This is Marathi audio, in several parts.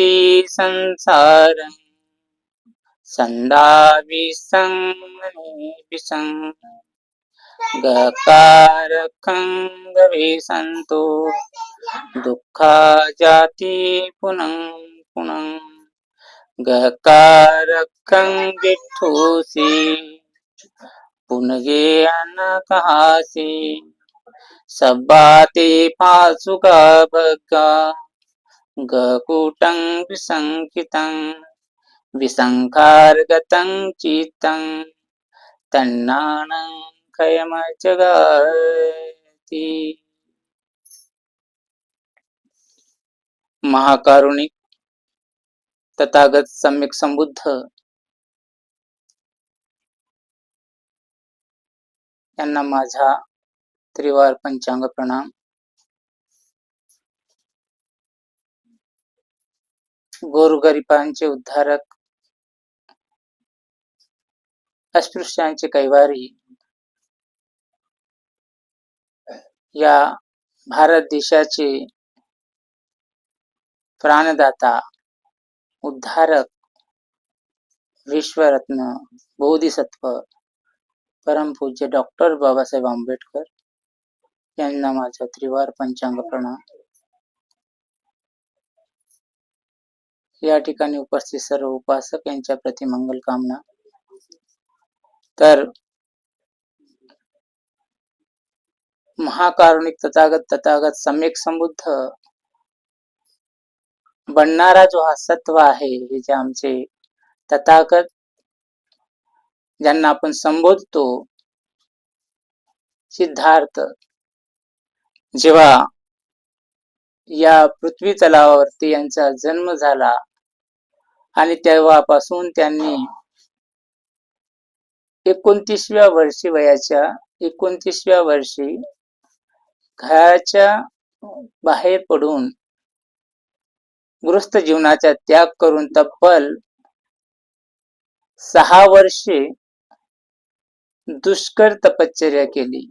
इति संसारम् सन्दाविसङ्गनेभिसङ् गकारखं गवे सन्तो। दुःखा जाति पुनः पुनः। गकारखं विठ्ठोसि। पुनगे न कहासी। सब्बाते पासुका भगा गकुटं विसङ्कितं विसङ्खार्गतं चित्तं तन्नानं खयमजगाति। महाकारुणिक तथागत सम्यक संबुद्ध यांना माझा त्रिवार पंचांग प्रणाम गोरगरिबांचे उद्धारक अस्पृश्यांचे कैवारी या भारत देशाचे प्राणदाता उद्धारक विश्वरत्न बोधिसत्व परमपूज्य डॉक्टर बाबासाहेब आंबेडकर यांना माझा त्रिवार पंचांग प्रणाम या ठिकाणी उपस्थित सर्व उपासक यांच्या प्रति मंगल कामना. तर महाकारुणिक तथागत तथागत सम्यक संबुद्ध बनणारा जो हा सत्व आहे हे जे आमचे तथागत ज्यांना आपण संबोधतो सिद्धार्थ जेव्हा या पृथ्वी तलावावरती यांचा जन्म झाला आणि तेव्हापासून त्यांनी एकोणतीसव्या वर्षी वयाच्या एकोणतीसव्या वर्षी घराच्या बाहेर पडून गृहस्थ जीवनाचा त्याग करून तब्बल सहा वर्षे दुष्कर तपश्चर्या केली.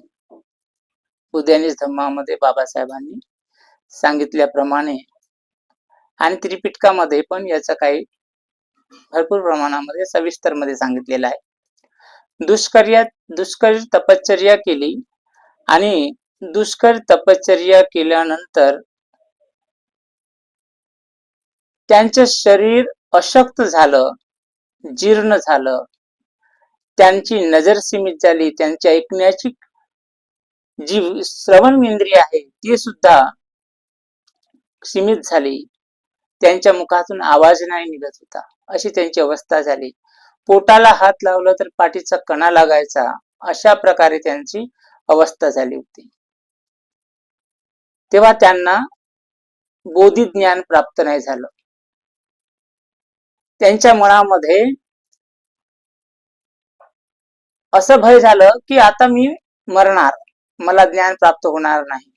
उद्यानीस धम्मामध्ये बाबासाहेबांनी सांगितल्याप्रमाणे आणि त्रिपिटकामध्ये पण याचा काही भरपूर प्रमाणामध्ये सविस्तरमध्ये सांगितलेलं आहे. दुष्कर्या दुष्कर तपश्चर्या केली आणि दुष्कर तपश्चर्या केल्यानंतर त्यांचं शरीर अशक्त झालं जीर्ण झालं. त्यांची नजर सीमित झाली त्यांची ऐकण्याची जी श्रवण इंद्रिय आहे ती सुद्धा सीमित झाली. त्यांच्या मुखातून आवाज नाही निघत होता. अशी त्यांची अवस्था झाली. पोटाला हात लावला तर पाठीचा कणा लागायचा अशा प्रकारे त्यांची अवस्था झाली होती. तेव्हा त्यांना बोधी ज्ञान प्राप्त नाही झालं. त्यांच्या मनामध्ये असं भय झालं की आता मी मरणार मला ज्ञान प्राप्त होणार नाही.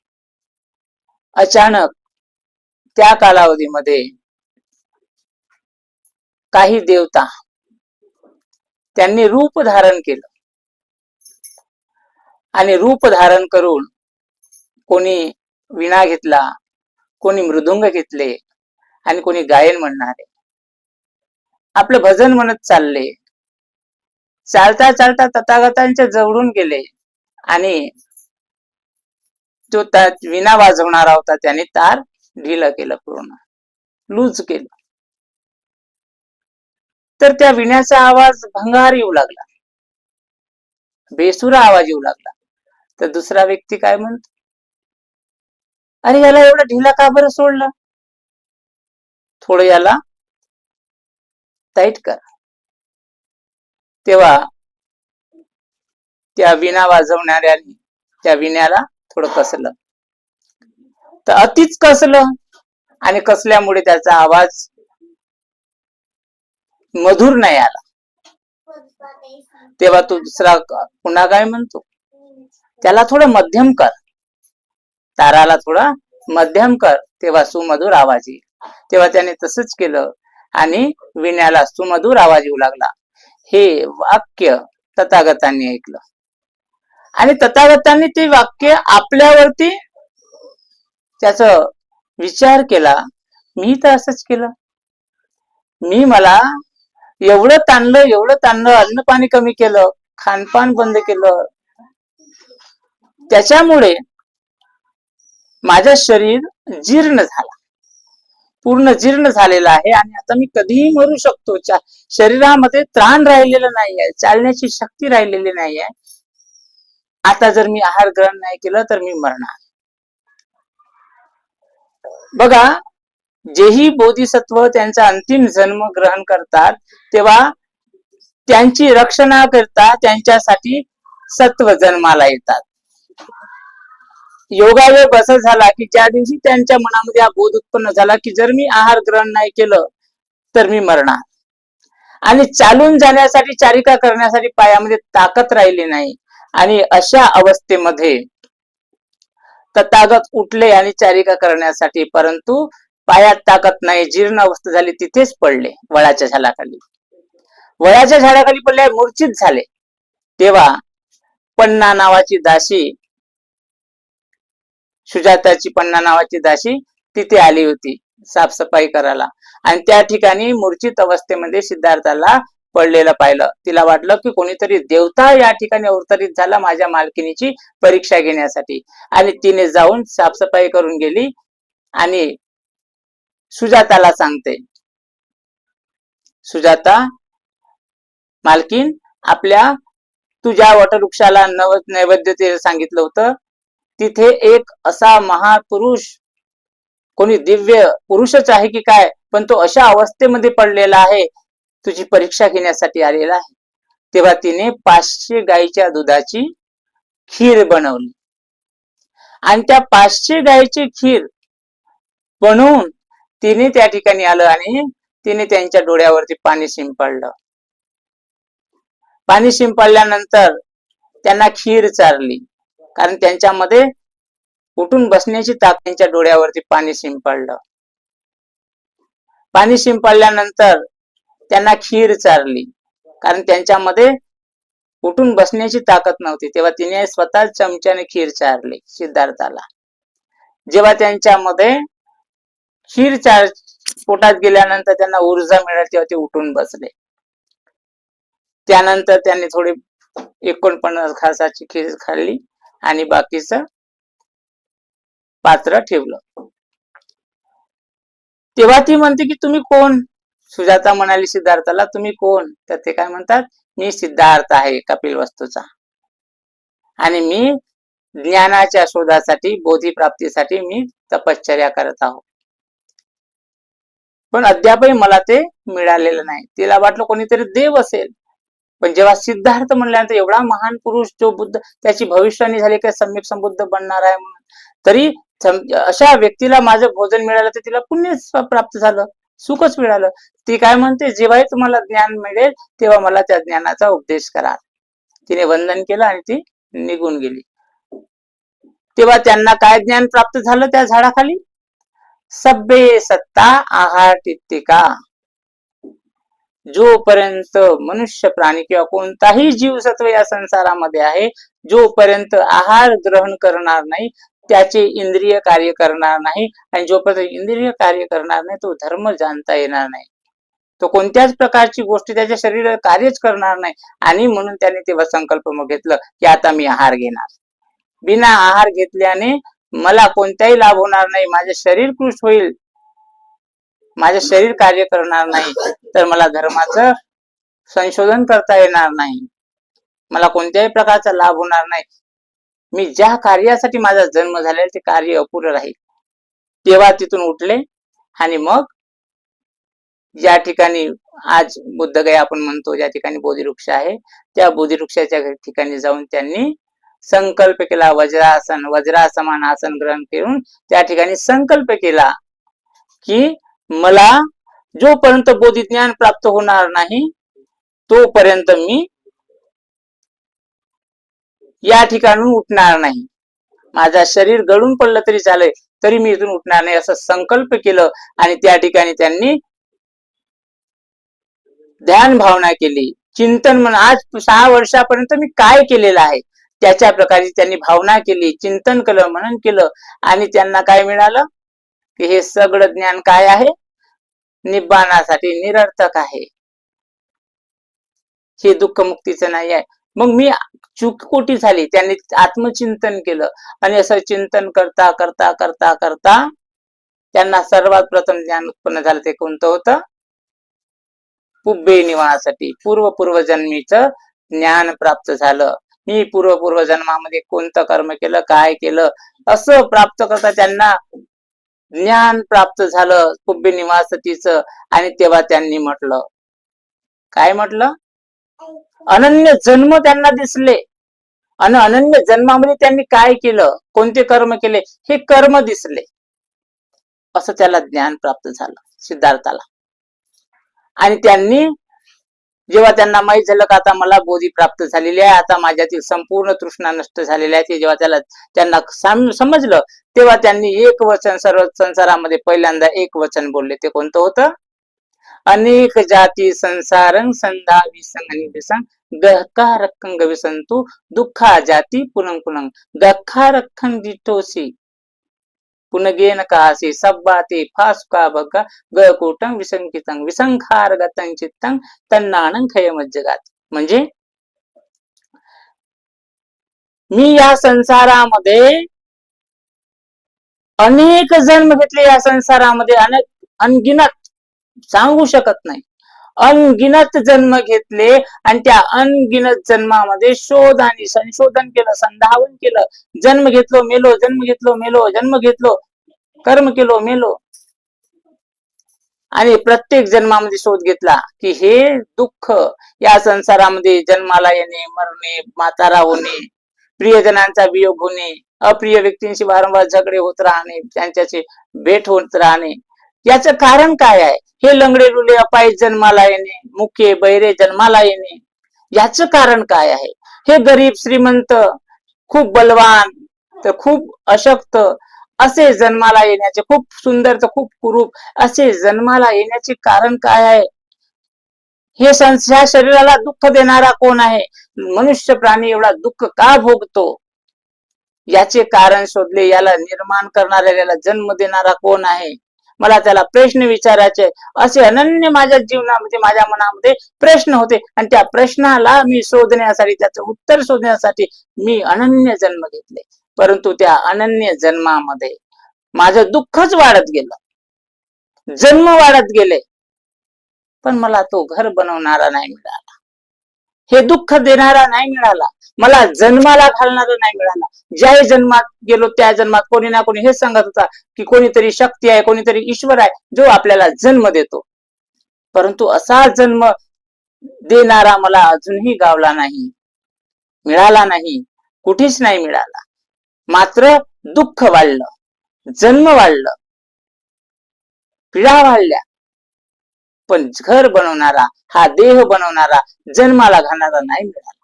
अचानक त्या कालावधीमध्ये काही देवता. त्यांनी रूप धारण केलं. आणि रूप धारण करून कोणी विणा घेतला कोणी मृदुंग घेतले आणि कोणी गायन म्हणणारे. आपलं भजन म्हणत चालले. चालता चालता तथागतांच्या जवळून गेले. आणि जो विना वाजवणारा होता त्याने तार ढिलं केलं पूर्ण. लूज केलं. तर त्या विण्याचा आवाज भंगार येऊ लागला. बेसुरा आवाज येऊ लागला. तर दुसरा व्यक्ती काय म्हणतो? अरे याला एवढा ढिला का बरं सोडलं? थोडं याला टाईट कर. तेव्हा त्या विणा वाजवणाऱ्याने त्या विण्याला थोडं कसलं. तर अतिच कसलं आणि कसल्यामुळे त्याचा आवाज मधुर नाही आला. तेव्हा तो दुसरा पुन्हा काय म्हणतो. त्याला थोडं मध्यम कर. ताराला थोडा मध्यम कर. तेव्हा सुमधुर आवाज येईल. तेव्हा त्याने तसंच केलं आणि विण्याला सुमधुर आवाज येऊ लागला. हे वाक्य तथागतांनी ऐकलं. आणि तथागतांनी ते वाक्य आपल्यावरती त्याच विचार केला. मी तर असंच केलं. मी मला एवढं ताणलं एवढं ताणलं अन्न पाणी कमी केलं खानपान बंद केलं. त्याच्यामुळे माझं शरीर जीर्ण झाला. पूर्ण जीर्ण झालेलं आहे आणि आता मी कधीही मरू शकतो. चा- शरीरामध्ये त्राण राहिलेलं नाहीये चालण्याची शक्ती राहिलेली नाहीये. आता जर मी आहार ग्रहण नाही केलं तर मी मरणार. बघा जेही बोधिसत्व त्यांचा अंतिम जन्म ग्रहण करतात तेव्हा त्यांची रक्षणा करता त्यांच्यासाठी सत्व जन्माला येतात. योगायोग असं झाला की ज्या दिवशी त्यांच्या मनामध्ये हा बोध उत्पन्न झाला की जर मी आहार ग्रहण नाही केलं तर मी मरणार. आणि चालून जाण्यासाठी चारिका करण्यासाठी पायामध्ये ताकद राहिली नाही. आणि अशा अवस्थेमध्ये तथागत उठले आणि चारिका करण्यासाठी परंतु पायात ताकद नाही जीर्ण अवस्था झाली तिथेच पडले वळाच्या झाडाखाली. वळाच्या झाडाखाली पडले मूर्छित झाले. तेव्हा पन्ना नावाची दासी सुजाताची पन्ना नावाची दासी तिथे आली होती साफसफाई करायला. आणि त्या ठिकाणी मूर्छित अवस्थेमध्ये सिद्धार्थाला पडलेलं पाहिलं. तिला वाटलं की कोणीतरी देवता या ठिकाणी अवतरित झाला माझ्या मालकिनीची परीक्षा घेण्यासाठी. आणि तिने जाऊन साफसफाई करून गेली आणि सुजाताला सांगते. सुजाता मालकीन आपल्या तुझ्या वटवृक्षाला नव नैवेद्य सांगितलं होतं. तिथे एक असा महापुरुष कोणी दिव्य पुरुषच आहे की काय पण तो अशा अवस्थेमध्ये पडलेला आहे तुझी परीक्षा घेण्यासाठी आलेला आहे. तेव्हा तिने पाचशे गाईच्या दुधाची खीर बनवली. आणि त्या पाचशे गाईची खीर बनवून तिने त्या ठिकाणी आलं आणि तिने त्यांच्या डोळ्यावरती पाणी शिंपडलं. पाणी शिंपडल्यानंतर त्यांना खीर चारली. कारण त्यांच्यामध्ये उठून बसण्याची ताक त्यांच्या डोळ्यावरती पाणी शिंपडलं. पाणी शिंपडल्यानंतर त्यांना खीर चारली. कारण त्यांच्यामध्ये उठून बसण्याची ताकद नव्हती. तेव्हा तिने स्वतः चमच्याने खीर चारली सिद्धार्थाला. जेव्हा त्यांच्यामध्ये खीर चार पोटात गेल्यानंतर त्यांना ऊर्जा मिळाली तेव्हा ते उठून बसले. त्यानंतर त्यांनी थोडी एकोणपन्नास घासाची खीर खाल्ली आणि बाकीच पात्र ठेवलं. तेव्हा ती म्हणते की तुम्ही कोण? सुजाता म्हणाली सिद्धार्थाला तुम्ही कोण? तर ते काय म्हणतात मी सिद्धार्थ आहे कपिल वस्तूचा. आणि मी ज्ञानाच्या शोधासाठी बोधी प्राप्तीसाठी मी तपश्चर्या करत आहो. पण अद्यापही मला ते मिळालेलं नाही. तिला वाटलं कोणीतरी देव असेल. पण जेव्हा सिद्धार्थ म्हणल्यानंतर एवढा महान पुरुष जो बुद्ध त्याची भविष्यवाणी झाली की सम्यक संबुद्ध बनणार आहे म्हणून. तरी अशा व्यक्तीला माझं भोजन मिळालं तर तिला पुण्य प्राप्त झालं. सुखच मिळालं. ती काय म्हणते जेव्हाही तुम्हाला ज्ञान मिळेल तेव्हा मला त्या ज्ञानाचा उपदेश करा. तिने वंदन केलं आणि ती निघून गेली. तेव्हा त्यांना काय ज्ञान प्राप्त झालं त्या झाडाखाली? सभ्य सत्ता आहार टित्तिका जोपर्यंत मनुष्य प्राणी किंवा कोणताही जीवसत्व या संसारामध्ये आहे जोपर्यंत आहार ग्रहण करणार नाही त्याचे इंद्रिय कार्य करणार नाही आणि जोपर्यंत इंद्रिय कार्य करणार नाही तो धर्म जाणता येणार नाही. तो कोणत्याच प्रकारची गोष्टी त्याच्या शरीरात कार्यच करणार नाही आणि म्हणून त्याने तेव्हा संकल्प मग घेतलं की आता मी आहार घेणार. बिना आहार घेतल्याने मला कोणताही लाभ होणार नाही. माझे शरीर कृष होईल. माझे शरीर कार्य करणार नाही. तर मला धर्माचं संशोधन करता येणार नाही. मला कोणत्याही प्रकारचा लाभ होणार नाही. मी ज्या कार्यासाठी माझा जन्म झालेला ते कार्य अपुरं राहील. तेव्हा तिथून उठले आणि मग ज्या ठिकाणी आज बुद्धगया आपण म्हणतो ज्या ठिकाणी बोधिवृक्ष आहे त्या बोधिवृक्षाच्या ठिकाणी जाऊन त्यांनी संकल्प केला वज्रासन वज्रासमान आसन ग्रहण करून त्या ठिकाणी संकल्प केला की मला जोपर्यंत बोधिज्ञान प्राप्त होणार नाही तोपर्यंत मी या ठिकाणून उठणार नाही. माझा शरीर गळून पडलं तरी चालेल तरी मी इथून उठणार नाही असं संकल्प केलं आणि त्या ठिकाणी त्यांनी ध्यान भावना केली. चिंतन म्हण आज सहा वर्षापर्यंत मी काय केलेलं आहे? त्याच्या प्रकारे त्यांनी भावना केली चिंतन केलं मनन केलं आणि त्यांना काय मिळालं? की हे सगळं ज्ञान काय आहे? निब्बाणासाठी निरर्थक आहे. हे दुःख मुक्तीचं नाही आहे. मग मी चूक कोटी झाली त्यांनी आत्मचिंतन केलं आणि असं चिंतन करता करता करता करता त्यांना सर्वात प्रथम ज्ञान उत्पन्न झालं. ते कोणतं होतं? पुब्बे निवाणासाठी पूर्व पूर्वजन्मीच ज्ञान प्राप्त झालं. मी पूर्व पूर्व जन्मामध्ये कोणतं कर्म केलं काय केलं असं प्राप्त करता त्यांना ज्ञान प्राप्त झालं कुब्बे निवासतीचं आणि तेव्हा त्यांनी म्हटलं. काय म्हटलं? अनन्य जन्म त्यांना दिसले. आणि अनन्य जन्मामध्ये त्यांनी काय केलं? कोणते कर्म केले? हे कर्म दिसले. असं त्याला ज्ञान प्राप्त झालं सिद्धार्थाला. आणि त्यांनी जेव्हा त्यांना माहीत झालं का आता मला बोधी प्राप्त झालेली आहे आता माझ्यातील संपूर्ण तृष्णा नष्ट झालेली आहे ते जेव्हा त्याला त्यांना समजलं तेव्हा त्यांनी एक वचन सर्व संसारामध्ये पहिल्यांदा एक वचन बोलले ते कोणतं होतं? अनेक जाती संसारं संधा विसंग विसंग गहका रक्कंग विसंतु दुःखा जाती पुनंग पुनंग गखा रक्खन दिटोसी पुनगेन कासी सब्बाते फासुका बग्गा गकुटं विसंकितं विसंखार गतं चित्तं तन्नानं खयमज्जगात। म्हणजे मी या संसारामध्ये अनेक जन्म घेतले या संसारामध्ये अनेक अनगिनत सांगू शकत नाही. अनगिनत जन्म घेतले आणि त्या अनगिनत जन्मामध्ये शोध आणि संशोधन केलं संधावन केलं. जन्म घेतलो मेलो जन्म घेतलो मेलो जन्म घेतलो कर्म केलो मेलो. आणि प्रत्येक जन्मामध्ये शोध घेतला की हे दुःख या संसारामध्ये जन्माला येणे मरणे म्हातारा होणे प्रियजनांचा वियोग होणे अप्रिय व्यक्तींशी वारंवार झगडे होत राहणे त्यांच्याशी भेट होत राहणे. याचं कारण काय आहे? हे लंगडे लुले अपाय जन्माला येणे मुके बैरे जन्माला येणे याचं कारण काय आहे? हे गरीब श्रीमंत खूप बलवान तर खूप अशक्त असे जन्माला येण्याचे खूप सुंदर तर खूप कुरूप असे जन्माला येण्याचे कारण काय आहे? हे संस- ह्या शरीराला दुःख देणारा कोण आहे? मनुष्य प्राणी एवढा दुःख का भोगतो? याचे कारण शोधले याला निर्माण करणाऱ्या याला जन्म देणारा कोण आहे? मला त्याला प्रश्न विचारायचे. असे अनन्य माझ्या जीवनामध्ये माझ्या मनामध्ये प्रश्न होते. आणि त्या प्रश्नाला मी शोधण्यासाठी त्याचं उत्तर शोधण्यासाठी मी अनन्य जन्म घेतले. परंतु त्या अनन्य जन्मामध्ये माझं दुःखच वाढत गेलं. जन्म वाढत गेले. पण मला तो घर बनवणारा नाही मिळाला. हे दुःख देणारा नाही मिळाला. मला जन्माला घालणारा नाही मिळाला. ज्या जन्मात गेलो त्या जन्मात कोणी ना कोणी हे सांगत होता की कोणीतरी शक्ती आहे कोणीतरी ईश्वर आहे जो आपल्याला जन्म देतो. परंतु असा जन्म देणारा मला अजूनही गावला नाही. मिळाला नाही. कुठेच नाही मिळाला. मात्र दुःख वाढलं. जन्म वाढलं. पीडा वाढल्या. पण घर बनवणारा हा देह बनवणारा जन्माला घालणारा नाही मिळाला.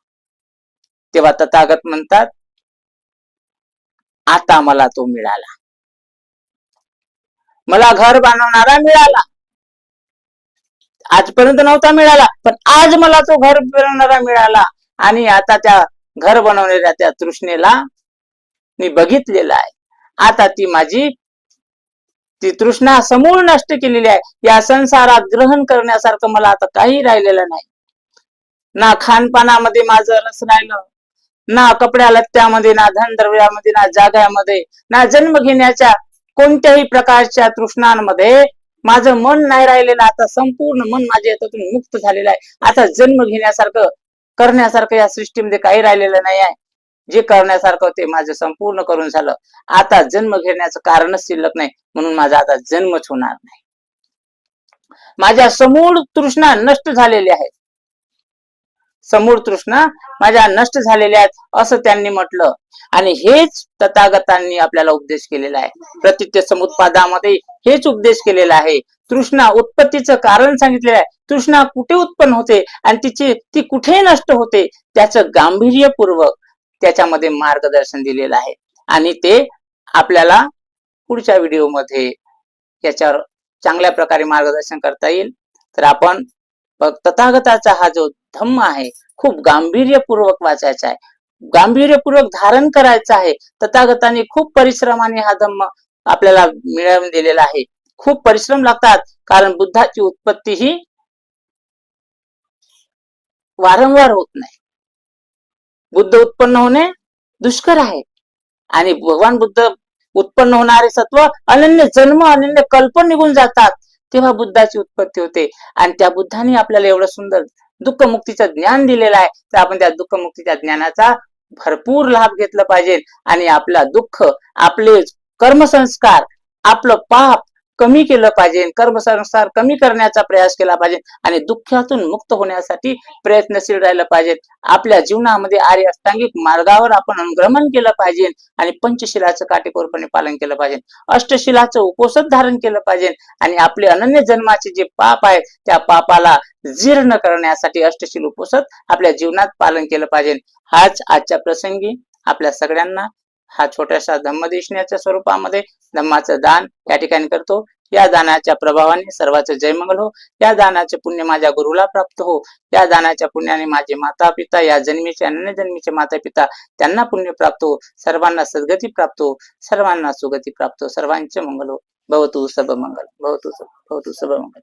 तेव्हा तथागत म्हणतात आता मला तो मिळाला. मला घर बनवणारा मिळाला. आजपर्यंत नव्हता मिळाला पण आज मला तो घर बनवणारा मिळाला. आणि आता त्या घर बनवलेल्या त्या तृष्णेला मी बघितलेलं आहे. आता ती माझी ती तृष्णा समूळ नष्ट केलेली आहे. या संसारात ग्रहण करण्यासारखं मला आता काही राहिलेलं नाही. ना खानपानामध्ये माझं रस राहिलं ना कपड्या लत्त्यामध्ये ना धन द्रव्यामध्ये ना जाग्यामध्ये ना जन्म घेण्याच्या कोणत्याही प्रकारच्या तृष्णांमध्ये माझं मन नाही राहिलेलं. आता संपूर्ण मन माझ्या याच्यातून मुक्त झालेलं आहे. आता जन्म घेण्यासारखं करण्यासारखं या सृष्टीमध्ये काही राहिलेलं नाही आहे. जे करण्यासारखं ते माझं संपूर्ण करून झालं. आता जन्म घेण्याचं कारणच शिल्लक नाही म्हणून माझा आता जन्मच होणार नाही. माझ्या समूळ तृष्णा नष्ट झालेल्या आहेत समूळ तृष्णा माझ्या नष्ट झालेल्या आहेत असं त्यांनी म्हटलं. आणि हेच तथागतांनी आपल्याला उपदेश केलेला आहे. प्रतित्य समुत्पादामध्ये हेच उपदेश केलेला आहे. तृष्णा उत्पत्तीचं कारण सांगितलेलं आहे. तृष्णा कुठे उत्पन्न होते आणि तिची ती कुठे नष्ट होते त्याचं गांभीर्यपूर्वक त्याच्यामध्ये मार्गदर्शन दिलेलं आहे. आणि ते आपल्याला पुढच्या व्हिडिओमध्ये याच्यावर चांगल्या प्रकारे मार्गदर्शन करता येईल. तर आपण तथागताचा हा जो धम्म आहे खूप गांभीर्यपूर्वक वाचायचा आहे. गांभीर्यपूर्वक धारण करायचा आहे. तथागताने खूप परिश्रमाने हा धम्म आपल्याला मिळवून दिलेला आहे. खूप परिश्रम लागतात कारण बुद्धाची उत्पत्ती ही वारंवार होत नाही. बुद्ध उत्पन्न होणे दुष्कर आहे. आणि भगवान बुद्ध उत्पन्न होणारे सत्व अनन्य जन्म अनन्य कल्प निघून जातात तेव्हा बुद्धाची उत्पत्ती होते. आणि त्या बुद्धाने आपल्याला एवढं सुंदर दुःख मुक्तीचं ज्ञान दिलेलं आहे. तर आपण त्या दुःख मुक्तीच्या ज्ञानाचा भरपूर लाभ घेतला पाहिजे. आणि आपला दुःख आपले कर्मसंस्कार आपलं पाप कमी केलं पाहिजे कर्मसंस्कार कमी करण्याचा प्रयास केला पाहिजे आणि दुःखातून मुक्त होण्यासाठी प्रयत्नशील राहिलं पाहिजे. आपल्या जीवनामध्ये आर्य अष्टांगिक मार्गावर आपण अनुगमन केलं पाहिजे आणि पंचशिलाचं काटेकोरपणे पालन केलं पाहिजे. अष्टशिलाचं उपोषण धारण केलं पाहिजे आणि आपले अनन्य जन्माचे जे पाप आहे त्या पापाला जीर्ण करण्यासाठी अष्टशील उपोषण आपल्या जीवनात पालन केलं पाहिजे. हाच आजच्या प्रसंगी आपल्या सगळ्यांना हा छोट्याशा धम्मदेशण्याच्या स्वरूपामध्ये धम्माचं दान या ठिकाणी करतो. या दानाच्या प्रभावाने सर्वांचं जयमंगल हो. या दानाचे पुण्य माझ्या गुरुला प्राप्त हो. या दानाच्या पुण्याने माझे माता पिता या जन्मीचे अन्य जन्मीचे माता पिता त्यांना पुण्य प्राप्त हो. सर्वांना सद्गती प्राप्त हो. सर्वांना सुगती प्राप्त हो. सर्वांचे मंगल हो. भवतु सब मंगल भवतु सब भवतु सब मंगल